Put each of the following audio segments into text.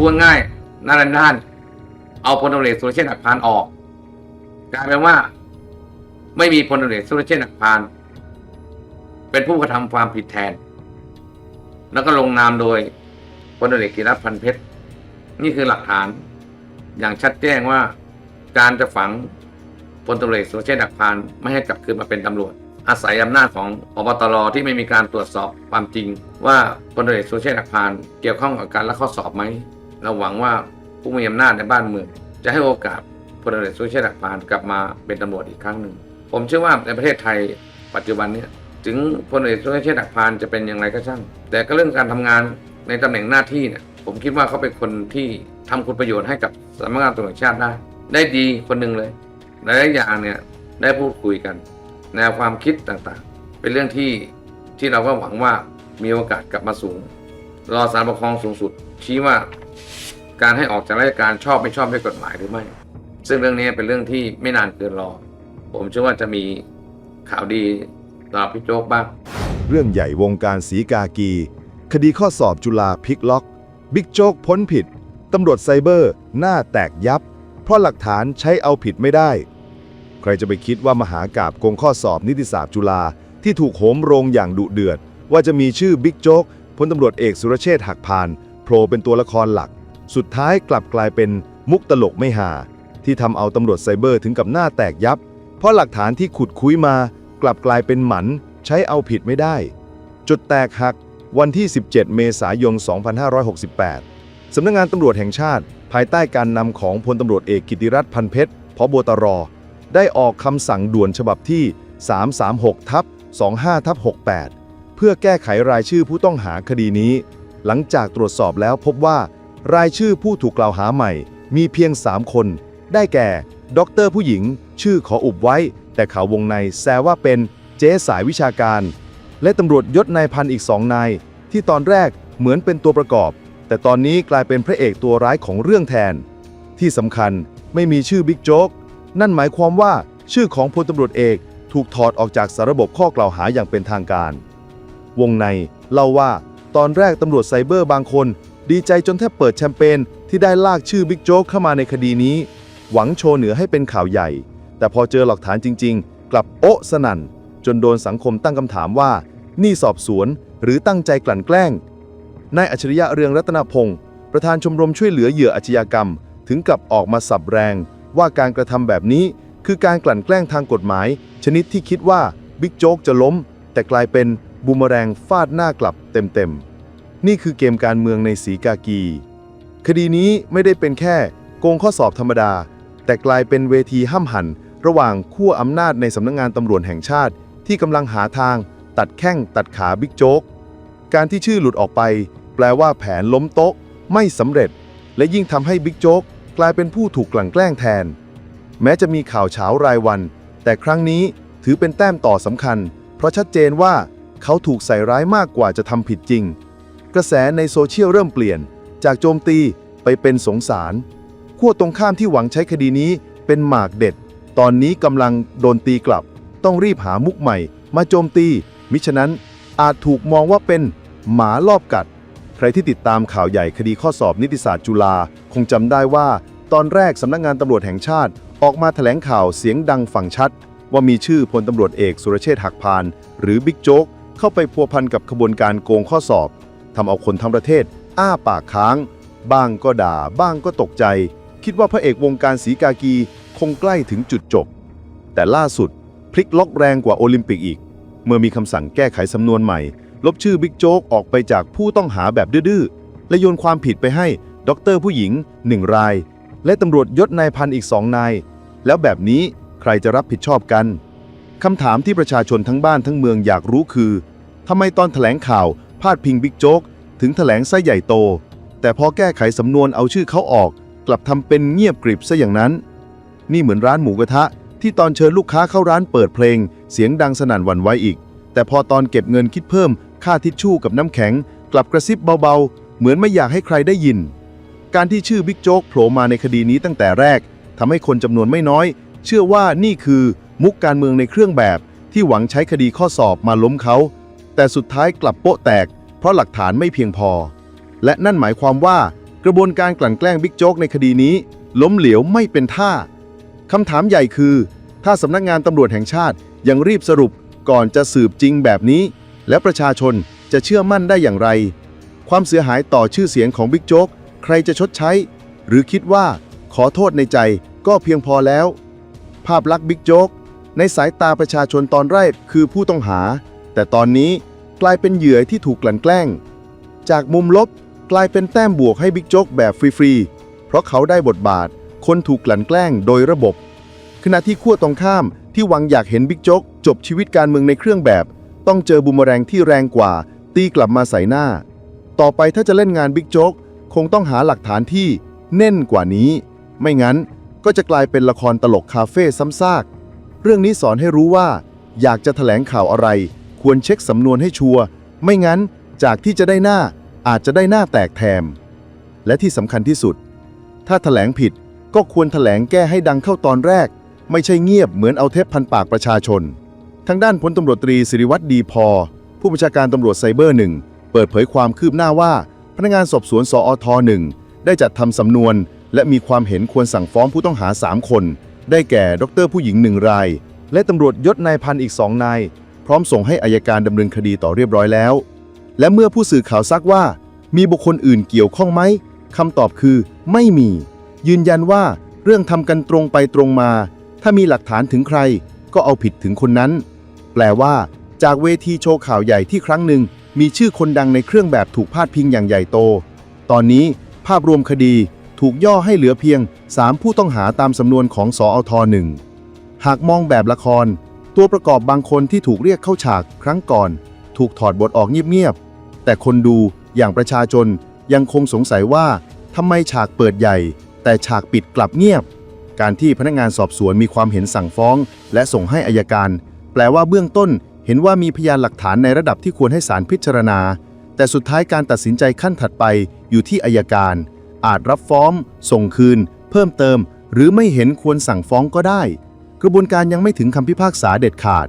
พูดง่ายๆหน้าด้านเอาพลตำรวจเอกสุรเชษฐ์หักพานออกกลายเป็นว่า ไม่มีพลตำรวจเอกสุรเชษฐ์หักพาน เป็นผู้กระทำความผิดแทน แล้วก็ลงนามโดยพลตำรวจเอกกิรัตพันเพชรนี่คือหลักฐาน อย่างชัดแจ้งว่าการจะฝังพลตำรวจเอกสุรเชษฐ์หักพานไม่ให้กลับคืนมาเป็นตำรวจอาศัยอำนาจของอบตรที่ไม่มีการตรวจสอบความจริง ว่าพลตำรวจเอกสุรเชษฐ์หักพาน เกี่ยวข้องกับการลักข้อสอบไหม เราหวังว่าผู้มีอำนาจในบ้านเมือง จะให้โอกาสพลตำรวจเอกสุเชษฐ์หักพานกลับมาเป็นตำรวจอีกครั้งหนึ่ง ผมเชื่อว่าในประเทศไทยปัจจุบันเนี้ถึงพลตำรวจเอกสุเชษฐ์หักพานจะเป็นอย่างไรก็ช่าง แต่ก็เรื่องการทำงานในตำแหน่งหน้าที่เนี่ยผมคิดว่าเขาเป็นคนที่ทำคุณประโยชน์ให้กับสำนักงานตำรวจชาติได้ ได้ดีคนหนึ่งเลยหลายอย่างเนี่ยได้พูดคุยกัน แนวความคิดต่างๆ เป็นเรื่องที่ที่เราก็หวังว่ามีโอกาสกลับมาสูง รอสารปกครองสูงสุดชี้ว่า การให้ออกจากราชการชอบไม่ชอบด้วยกฎหมายหรือไม่ ซึ่งเรื่องนี้เป็นเรื่องที่ไม่นานเกินรอ ผมเชื่อว่าจะมีข่าวดีต่อพี่โจ๊กบ้าง เรื่องใหญ่วงการสีกากี คดีข้อสอบจุฬาพลิกล็อก บิ๊กโจ๊กพ้นผิด ตำรวจไซเบอร์ หน้าแตกยับ เพราะหลักฐานใช้เอาผิดไม่ได้ ใครจะไปคิดว่ามหากาบโกงข้อสอบนิติศาสตร์จุฬาที่ถูกโหมโรงอย่างดุเดือด ว่าจะมีชื่อบิ๊กโจ๊กพลตำรวจเอกสุรเชษฐ์หักพานโผล่เป็นตัวละครหลัก สุดท้ายกลับกลายเป็นมุกตลกไม่หา ที่ทำเอาตำรวจไซเบอร์ถึงกับหน้าแตกยับ เพราะหลักฐานที่ขุดคุยมา กลับกลายเป็นหมัน ใช้เอาผิดไม่ได้ จุดแตกหักวันที่ 17 เมษายน 2568 สำนักงงานตำรวจแห่งชาติ ภายใต้การนำของพลตำรวจเอกกิติรัตน์พันเพชรพบตร ได้ออกคำสั่งด่วนฉบับที่ 336ทับ25ทับ68 เพื่อแก้ไขรายชื่อผู้ต้องหาคดีนี้ หลังจากตรวจสอบแล้วพบว่า รายชื่อผู้ถูกกล่าวหาใหม่ มีเพียง 3 คน ได้แก่ด็อกเตอร์ผู้หญิง ชื่อขออุบไว้ แต่ข่าววงในแซวว่าเป็นเจ๊สายวิชาการ และตำรวจยศนายพันอีกสองนาย ที่ตอนแรกเหมือนเป็นตัวประกอบ แต่ตอนนี้กลายเป็นพระเอกตัวร้ายของเรื่องแทน ที่สำคัญไม่มีชื่อบิ๊กโจ๊กนั่นหมายความว่าชื่อของพลตำรวจเอกถูกถอดออกจากสารระบบข้อกล่าวหาอย่างเป็นทางการ วงในเล่าว่าตอนแรกตำรวจไซเบอร์บางคน ดีใจจนแทบเปิดแชมเปญที่ได้ลากชื่อบิ๊กโจ๊กเข้ามาในคดีนี้ หวังโชว์เหนือให้เป็นข่าวใหญ่ แต่พอเจอหลักฐานจริง ๆ กลับโอ๊ะสนั่น จนโดนสังคมตั้งคำถามว่า นี่สอบสวนหรือตั้งใจกลั่นแกล้งนายอัจฉริยะเรืองรัตนพงศ์ประธานชมรมช่วยเหลือเหยื่ออาชญากรรม ถึงกับออกมาสับแรง ว่าการกระทำแบบนี้คือการกลั่นแกล้งทางกฎหมาย ชนิดที่คิดว่าบิ๊กโจ๊กจะล้ม แต่กลายเป็นบูมแรงฟาดหน้ากลับเต็มๆ นี่คือเกมการเมืองในสีกากี คดีนี้ไม่ได้เป็นแค่โกงข้อสอบธรรมดา แต่กลายเป็นเวทีห้ำหัน ระหว่างขั้วอำนาจในสำนักงงานตำรวจแห่งชาติ ที่กำลังหาทาง ตัดแข้งตัดขาบิ๊กโจ๊ก การที่ชื่อหลุดออกไป แปลว่าแผนล้มโต๊ะ ไม่สำเร็จ และยิ่งทำให้บิ๊กโจ๊กกลายเป็นผู้ถูกกลั่นแกล้งแทน แม้จะมีข่าวเช้ารายวัน แต่ครั้งนี้ถือเป็นแต้มต่อสำคัญ เพราะชัดเจนว่าเขาถูกใส่ร้ายมากกว่าจะทำผิดจริง ระแสในโซเชียลเริ่มเปลี่ยน จากโจมตีไปเป็นสงสารขั้วตรงข้ามที่หวังใช้คดีนี้เป็นหมากเด็ด ตอนนี้กำลังโดนตีกลับ ต้องรีบหามุกใหม่ มาโจมตี มิฉะนั้นอาจถูกมองว่าเป็นหมาลอบกัด ใครที่ติดตามข่าวใหญ่คดีข้อสอบนิติศาสตร์จุฬาคงจำได้ว่า ตอนแรกสำนักงานตำรวจแห่งชาติ ออกมาแถลงข่าวเสียงดังฝั่งชัด ว่ามีชื่อพลตำรวจเอกสุรเชษฐ์หักพาน หรือบิ๊กโจ๊กเข้าไปพัวพันกับขบวนการโกงข้อสอบ ทำเอาคนทั้งประเทศ อ้าปากค้าง บ้างก็ด่า บ้างก็ตกใจ คิดว่าพระเอกวงการสีกากีคงใกล้ถึงจุดจบ แต่ล่าสุดพลิกล็อกแรงกว่าโอลิมปิกอีก เมื่อมีคำสั่งแก้ไขสำนวนใหม่ ลบชื่อบิ๊กโจ๊กออกไปจากผู้ต้องหาแบบดื้อและโยนความผิดไปให้ด็อกเตอร์ผู้หญิงหนึ่งราย และตำรวจยศนายพันอีกสองนาย แล้วแบบนี้ใครจะรับผิดชอบกันคำถามที่ประชาชนทั้งบ้านทั้งเมืองอยากรู้คือทำไมตอนแถลงข่าว พาดพิงบิ๊กโจ๊กถึงแถลงไส้ใหญ่โต แต่พอแก้ไขสำนวนเอาชื่อเขาออก กลับทำเป็นเงียบกริบซะอย่างนั้น นี่เหมือนร้านหมูกระทะ ที่ตอนเชิญลูกค้าเข้าร้านเปิดเพลง เสียงดังสนั่นหวั่นไหวอีก แต่พอตอนเก็บเงินคิดเพิ่ม ค่าทิชชู่กับน้ำแข็ง กลับกระซิบเบาๆ เหมือนไม่อยากให้ใครได้ยิน การที่ชื่อบิ๊กโจ๊กโผล่มาในคดีนี้ตั้งแต่แรกทำให้คนจำนวนไม่น้อย เชื่อว่านี่คือมุกการเมืองในเครื่องแบบที่หวังใช้คดีข้อสอบมาล้มเขา แต่สุดท้ายกลับโป๊ะแตก เพราะหลักฐานไม่เพียงพอ และนั่นหมายความว่ากระบวนการกลั่นแกล้งบิ๊กโจ๊กในคดีนี้ ล้มเหลวไม่เป็นท่าคำถามใหญ่คือ ถ้าสำนักงานตำรวจแห่งชาติยังรีบสรุปก่อนจะสืบจริงแบบนี้ แล้วประชาชนจะเชื่อมั่นได้อย่างไร ความเสียหายต่อชื่อเสียงของบิ๊กโจ๊กใครจะชดใช้ หรือคิดว่าขอโทษในใจก็เพียงพอแล้ว ภาพลักษณ์บิ๊กโจ๊กในสายตาประชาชนตอนแรกคือผู้ต้องหา แต่ตอนนี้กลายเป็นเหยื่อที่ถูกกลั่นแกล้ง จากมุมลบกลายเป็นแต้มบวกให้บิ๊กโจ๊กแบบฟรีๆ เพราะเขาได้บทบาท คนถูกกลั่นแกล้งโดยระบบ ขณะที่ขั้วตรงข้ามที่หวังอยากเห็นบิ๊กโจ๊กจบชีวิตการเมืองในเครื่องแบบ ต้องเจอบูมแรงที่แรงกว่า ตีกลับมาใส่หน้า ต่อไปถ้าจะเล่นงานบิ๊กโจ๊กคงต้องหาหลักฐานที่แน่นกว่านี้ ไม่งั้นก็จะกลายเป็นละครตลกคาเฟ่ซ้ำซาก เรื่องนี้สอนให้รู้ว่า อยากจะแถลงข่าวอะไร ควรเช็คสำนวนให้ชัวร์ไม่งั้นจากที่จะได้หน้าอาจจะได้หน้าแตกแถม และที่สำคัญที่สุด ถ้าแถลงผิดก็ควรแถลงแก้ให้ดังเข้าตอนแรก ไม่ใช่เงียบเหมือนเอาเทปพันปากประชาชน ทางด้านพลตำรวจตรีสิริวัตรดีพอ ผู้บัญชาการตำรวจไซเบอร์หนึ่งเปิดเผยความคืบหน้าว่า พนักงานสอบสวนสอทหนึ่งได้จัดทำสำนวน และมีความเห็นควรสั่งฟ้องผู้ต้องหา 3 คน ได้แก่ ดรผู้หญิงหนึ่งราย และตำรวจยศนายพันอีกสองนาย พร้อมส่งให้อายการดำเนินคดีต่อเรียบร้อยแล้ว และเมื่อผู้สื่อข่าวซักว่า มีบุคคลอื่นเกี่ยวข้องไหมคำตอบคือ ไม่มี ยืนยันว่าเรื่องทำกันตรงไปตรงมา ถ้ามีหลักฐานถึงใคร ก็เอาผิดถึงคนนั้น แปลว่า จากเวทีโชว์ข่าวใหญ่ที่ครั้งหนึ่ง มีชื่อคนดังในเครื่องแบบถูกพาดพิงอย่างใหญ่โต ตอนนี้ภาพรวมคดีถูกย่อให้เหลือเพียง 3 ผู้ต้องหาตามสำนวนของสอทหนึ่งหากมองแบบละคร ตัวประกอบบางคนที่ถูกเรียกเข้าฉากครั้งก่อน ถูกถอดบทออกเงียบๆ แต่คนดูอย่างประชาชนยังคงสงสัยว่าทำไมฉากเปิดใหญ่ แต่ฉากปิดกลับเงียบ การที่พนักงานสอบสวนมีความเห็นสั่งฟ้อง และส่งให้อายการ แปลว่าเบื้องต้นเห็นว่ามีพยานหลักฐานในระดับที่ควรให้ศาลพิจารณา แต่สุดท้ายการตัดสินใจขั้นถัดไปอยู่ที่อายการ อาจรับฟ้อง ส่งคืน เพิ่มเติม หรือไม่เห็นควรสั่งฟ้องก็ได้ กระบวนการยังไม่ถึงคำพิพากษาเด็ดขาด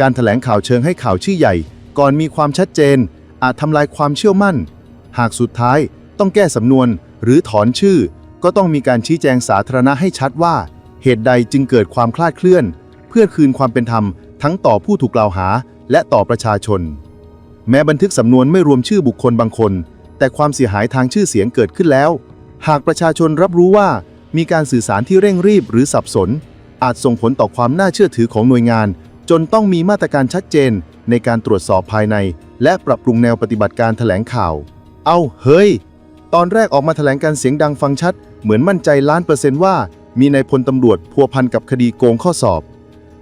การถแถลงข่าวเชิงให้ข่าวชื่อใหญ่ ก่อนมีความชัดเจน อาจทำลายความเชื่อมั่น หากสุดท้ายต้องแก้สำนวนหรือถอนชื่อ ก็ต้องมีการชี้แจงสาธารณะให้ชัดว่า เหตุใดจึงเกิดความคลาดเคลื่อน เพื่อคืนความเป็นธรรม ทั้งต่อผู้ถูกกล่าวหา และต่อประชาชน แม้บันทึกสำนวนไม่รวมชื่อบุคคลบางคน แต่ความเสียหายทางชื่อเสียงเกิดขึ้นแล้ว หากประชาชนรับรู้ว่ามีการสื่อสารที่เร่งรีบหรือสับสน อาจส่งผลต่อความน่าเชื่อถือของหน่วยงาน จนต้องมีมาตรการชัดเจนในการตรวจสอบภายใน และปรับปรุงแนวปฏิบัติการแถลงข่าว เอาเฮ้ย ตอนแรกออกมาแถลงการเสียงดังฟังชัด เหมือนมั่นใจล้านเปอร์เซนต์ว่า มีนายพลตำรวจพัวพันกับคดีโกงข้อสอบ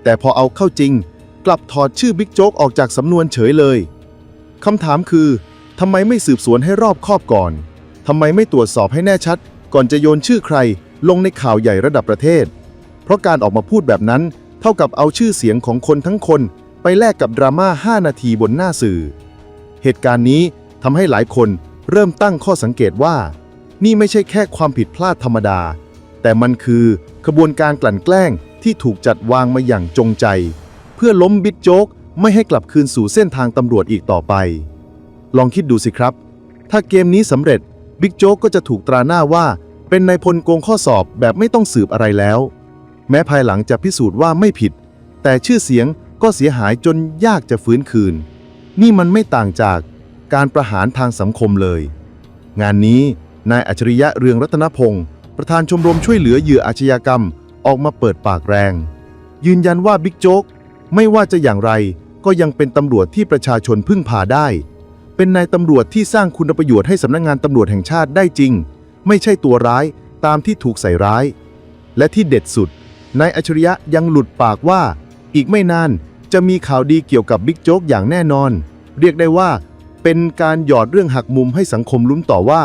แต่พอเอาเข้าจริง กลับถอดชื่อบิ๊กโจ๊กออกจากสำนวนเฉยเลยคำถามคือทำไมไม่สืบสวนให้รอบคอบก่อนทำไมไม่ตรวจสอบให้แน่ชัด ก่อนจะโยนชื่อใคร ลงในข่าวใหญ่ระดับประเทศ เพราะการออกมาพูดแบบนั้น เท่ากับเอาชื่อเสียงของคนทั้งคน ไปแลกกับดราม่า 5 นาทีบนหน้าสื่อ เหตุการณ์นี้ทำให้หลายคนเริ่มตั้งข้อสังเกตว่า นี่ไม่ใช่แค่ความผิดพลาดธรรมดา แต่มันคือขบวนการกลั่นแกล้งที่ถูกจัดวางมาอย่างจงใจ เพื่อล้มบิ๊กโจ๊กไม่ให้กลับคืนสู่เส้นทางตำรวจอีกต่อไป ลองคิดดูสิครับ ถ้าเกมนี้สำเร็จบิ๊กโจ๊กก็จะถูกตราหน้าว่า เป็นนายพลโกงข้อสอบแบบไม่ต้องสืบอะไรแล้ว แม้ภายหลังจะพิสูจน์ว่าไม่ผิด แต่ชื่อเสียงก็เสียหายจนยากจะฟื้นคืน นี่มันไม่ต่างจากการประหารทางสังคมเลย งานนี้นายอัจฉริยะเรืองรัตนพงศ์ประธานชมรมช่วยเหลือเหยื่ออาชญากรรมออกมาเปิดปากแรง ยืนยันว่าบิ๊กโจ๊กไม่ว่าจะอย่างไรก็ยังเป็นตำรวจที่ประชาชนพึ่งพาได้ เป็นนายตำรวจที่สร้างคุณประโยชน์ให้สำนักงานตำรวจแห่งชาติได้จริง ไม่ใช่ตัวร้ายตามที่ถูกใส่ร้าย และที่เด็ดสุด นายอัจฉริยะยังหลุดปากว่า อีกไม่นานจะมีข่าวดีเกี่ยวกับบิ๊กโจ๊กอย่างแน่นอน เรียกได้ว่า เป็นการหยอดเรื่องหักมุมให้สังคมลุ้นต่อว่า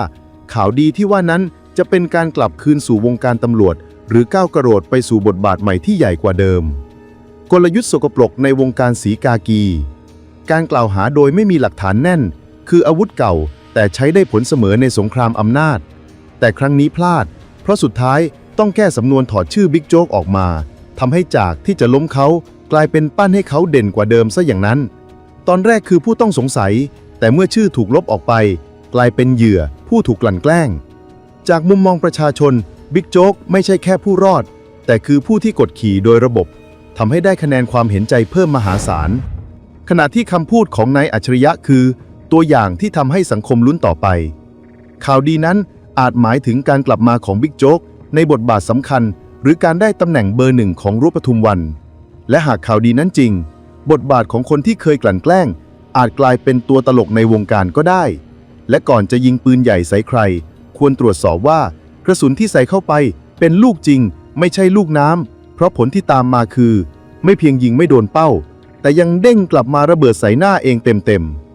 ข่าวดีที่ว่านั้นจะเป็นการกลับคืนสู่วงการตำรวจ หรือก้าวกระโดดไปสู่บทบาทใหม่ที่ใหญ่กว่าเดิม กลยุทธ์สกปรกในวงการสีกากี การกล่าวหาโดยไม่มีหลักฐานแน่น คืออาวุธเก่า แต่ใช้ได้ผลเสมอในสงครามอำนาจ แต่ครั้งนี้พลาด เพราะสุดท้าย ต้องแก้สำนวนถอดชื่อบิ๊กโจ๊กออกมาทำให้จากที่จะล้มเขากลายเป็นปั้นให้เขาเด่นกว่าเดิมซะอย่างนั้น ตอนแรกคือผู้ต้องสงสัย แต่เมื่อชื่อถูกลบออกไป กลายเป็นเหยื่อผู้ถูกกลั่นแกล้ง จากมุมมองประชาชนบิ๊กโจ๊กไม่ใช่แค่ผู้รอด แต่คือผู้ที่กดขี่โดยระบบทำให้ได้คะแนนความเห็นใจเพิ่มมหาศาล ขณะที่คำพูดของนายอัจฉริยะคือ ตัวอย่างที่ทำให้สังคมลุ้นต่อไป ข่าวดีนั้นอาจหมายถึงการกลับมาของบิ๊กโจ๊ก ในบทบาทสำคัญ หรือการได้ตำแหน่งเบอร์หนึ่งของรูปปทุมวัน และหากข่าวดีนั้นจริง บทบาทของคนที่เคยกลั่นแกล้ง อาจกลายเป็นตัวตลกในวงการก็ได้ และก่อนจะยิงปืนใหญ่ใส่ใคร ควรตรวจสอบว่ากระสุนที่ใส่เข้าไปเป็นลูกจริง ไม่ใช่ลูกน้ำเพราะผลที่ตามมาคือ ไม่เพียงยิงไม่โดนเป้า แต่ยังเด้งกลับมาระเบิดใส่หน้าเองเต็มๆ